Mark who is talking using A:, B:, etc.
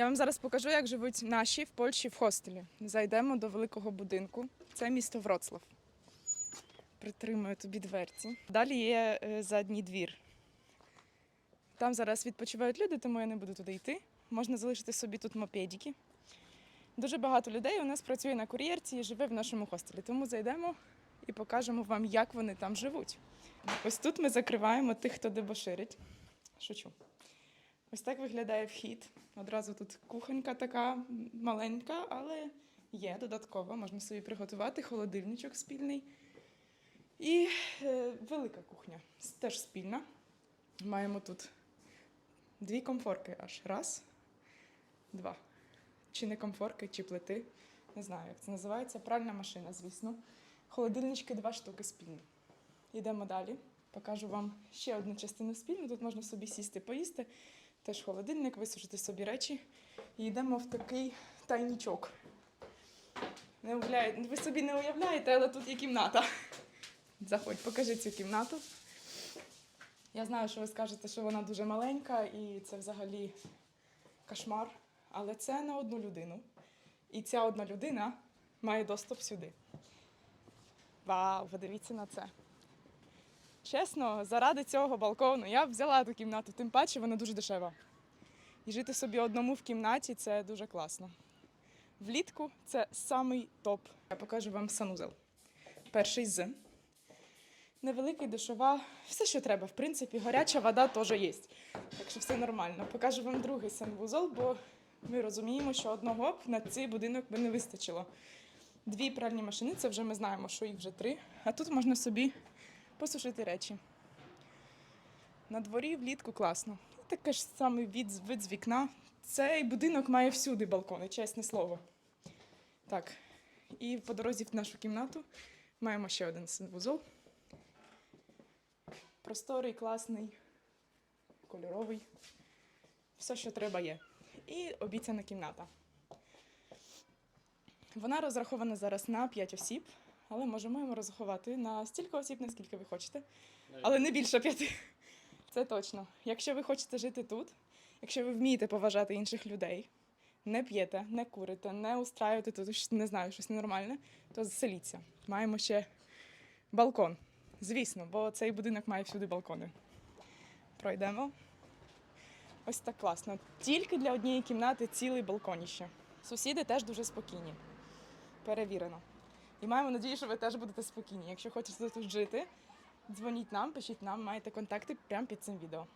A: Я вам зараз покажу, як живуть наші в Польщі в хостелі. Зайдемо до великого будинку. Це місто Вроцлав. Притримую тобі дверці. Далі є е, задній двір. Там зараз відпочивають люди, тому я не буду туди йти. Можна залишити собі тут мопедики. Дуже багато людей у нас працює на кур'єрці і живе в нашому хостелі. Тому зайдемо і покажемо вам, як вони там живуть. Ось тут ми закриваємо тих, хто дебоширить. Шучу. Ось так виглядає вхід. Одразу тут кухонька така маленька, але є додатково. Можна собі приготувати холодильничок спільний. І е, велика кухня, теж спільна. Маємо тут дві комфорки аж. Раз, два. Чи не комфорки, чи плити. Не знаю, як це називається. Пральна машина, звісно. Холодильнички два штуки спільні. Йдемо далі. Покажу вам ще одну частину спільну. Тут можна собі сісти, поїсти. Теж холодильник, висушити собі речі. І йдемо в такий тайнічок. Не уявляє- ви собі не уявляєте, але тут є кімната. Заходь, покажи цю кімнату. Я знаю, що ви скажете, що вона дуже маленька і це взагалі кошмар. Але це на одну людину. І ця одна людина має доступ сюди. Вау, подивіться на це. Чесно, заради цього балкону я б взяла ту кімнату, тим паче вона дуже дешева. І жити собі одному в кімнаті це дуже класно. Влітку це самий топ. Я покажу вам санузел. Перший з. Невеликий душова, все, що треба. В принципі, гаряча вода теж є. Так що все нормально. Покажу вам другий санвузол, бо ми розуміємо, що одного б на цей будинок би не вистачило. Дві пральні машини, це вже ми знаємо, що їх вже три. А тут можна собі посушити речі. На дворі влітку класно. Таке ж саме вид з вікна. Цей будинок має всюди балкони, чесне слово. Так, і по дорозі в нашу кімнату маємо ще один санвузол. Просторий, класний, кольоровий. Все, що треба є. І обіцяна кімната. Вона розрахована зараз на 5 осіб, але можемо розрахувати на стільки осіб, наскільки ви хочете. Але не більше п'яти. Це точно. Якщо ви хочете жити тут, якщо ви вмієте поважати інших людей, не п'єте, не курите, не устраюєте тут, не знаю, щось ненормальне, то заселіться. Маємо ще балкон. Звісно, бо цей будинок має всюди балкони. Пройдемо. Ось так класно. Тільки для однієї кімнати цілий балконіще. Сусіди теж дуже спокійні. Перевірено. І маємо надію, що ви теж будете спокійні. Якщо хочете тут жити, дзвоніть нам, пишіть нам, маєте контакти прямо під цим відео.